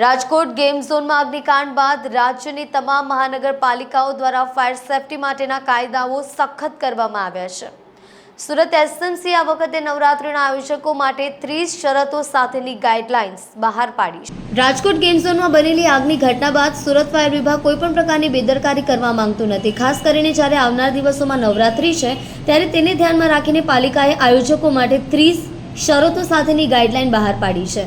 Rajkot game ઝોનમાં અગ્નિકાંડ બાદ રાજ્યની તમામ મહાનગરપાલિકાઓ દ્વારા ફાયર સેફટી માટેના કાયદાઓ સખત કરવામાં આવ્યા છે. સુરત એસએમસી આ વખતે નવરાત્રિના આયોજકો માટે ત્રીસ શરતો સાથેની ગાઈડલાઇન્સ બહાર પાડી છે. રાજકોટ ગેમ ઝોનમાં બનેલી આગની ઘટના બાદ સુરત ફાયર વિભાગ કોઈપણ પ્રકારની બેદરકારી કરવા માંગતું નથી. ખાસ કરીને જ્યારે આવનાર દિવસોમાં નવરાત્રિ છે, ત્યારે તેને ધ્યાનમાં રાખીને પાલિકાએ આયોજકો માટે ત્રીસ શરતો સાથેની ગાઈડલાઇન બહાર પાડી છે.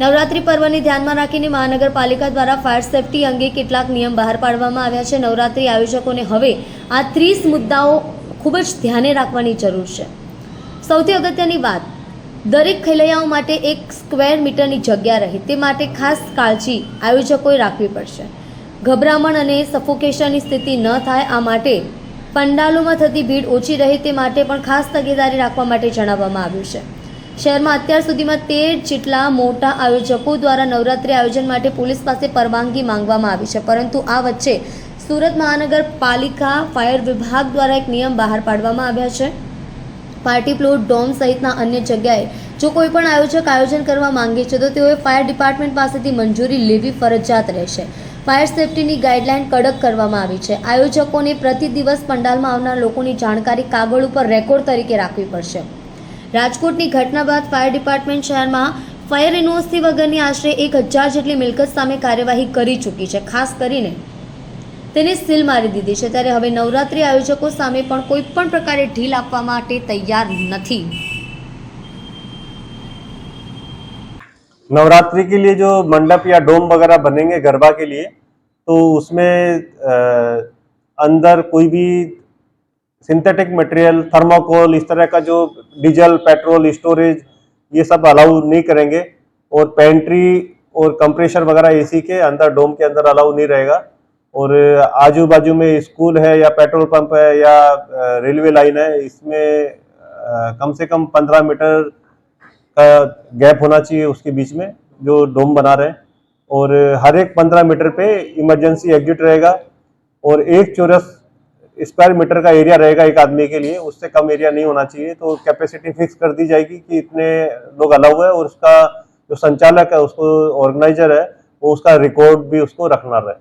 નવરાત્રિ પર્વને ધ્યાનમાં રાખીને મહાનગરપાલિકા દ્વારા ફાયર સેફટી અંગે કેટલાક નિયમ બહાર પાડવામાં આવ્યા છે. નવરાત્રી આયોજકોને હવે આ ત્રીસ મુદ્દાઓ ખૂબ જ ધ્યાને રાખવાની જરૂર છે. સૌથી અગત્યની વાત, દરેક ખેલૈયાઓ માટે એક સ્ક્વેર મીટરની જગ્યા રહે, તે માટે ખાસ કાળજી આયોજકોએ રાખવી પડશે. ગભરામણ અને સફોકેશનની સ્થિતિ ન થાય, આ માટે પંડાલોમાં થતી ભીડ ઓછી રહે, તે માટે પણ ખાસ તકેદારી રાખવા માટે જણાવવામાં આવ્યું છે. શહેરમાં અત્યાર સુધીમાં તેર જેટલા મોટા આયોજકો દ્વારા નવરાત્રિ આયોજન માટે પોલીસ પાસે પરવાનગી માંગવામાં આવી છે. પરંતુ આ વચ્ચે સુરત મહાનગરપાલિકા ફાયર વિભાગ દ્વારા એક નિયમ બહાર પાડવામાં આવ્યા છે. પાર્ટી પ્લોટ ડોમ સહિતના અન્ય જગ્યાએ જો કોઈ પણ આયોજક આયોજન કરવા માંગે છે, તો તેઓએ ફાયર ડિપાર્ટમેન્ટ પાસેથી મંજૂરી લેવી ફરજિયાત રહેશે. ફાયર સેફટીની ગાઈડલાઇન કડક કરવામાં આવી છે. આયોજકોને પ્રતિ દિવસ પંડાલમાં આવનાર લોકોની જાણકારી કાગળ ઉપર રેકોર્ડ તરીકે રાખવી પડશે. રાજકોટની ઘટના બાદ ફાયર ડિપાર્ટમેન્ટ શહેરમાં ફાયર એનઓસી વગરની આશરે એક હજાર જેટલી મિલકત સામે કાર્યવાહી કરી ચૂકી છે ખાસ કરીને તેને સીલ મારી દીધી છે ત્યારે હવે નવરાત્રિ આયોજકો સામે પણ કોઈ પણ પ્રકારે ઢીલ આપવા માટે તૈયાર નથી नवरात्रि के लिए जो मंडप या डोम वगैरह बनेंगे गरबा के लिए तो उसमें अ, अंदर कोई भी सिंथेटिक मटेरियल थर्माकोल इस तरह का जो डीजल, पेट्रोल, स्टोरेज, ये सब अलाउ नहीं करेंगे। और पेंट्री और कंप्रेशर वगैरह एसी के अंदर, डोम के अंदर अलाउ नहीं रहेगा। और आजू बाजू में स्कूल है या पेट्रोल पंप है या रेलवे लाइन है, इसमें कम से कम पंद्रह मीटर का गैप होना चाहिए उसके बीच में, जो डोम बना रहे हैं। और हर एक पंद्रह मीटर पे इमरजेंसी एग्जिट रहेगा। और एक चौरस स्क्वायर मीटर का एरिया रहेगा एक आदमी के लिए, उससे कम एरिया नहीं होना चाहिए तो कैपेसिटी फिक्स कर दी जाएगी कि इतने लोग अलाउ है और उसका जो संचालक है, उसको ऑर्गेनाइजर है, वो उसका रिकॉर्ड भी उसको रखना रहे।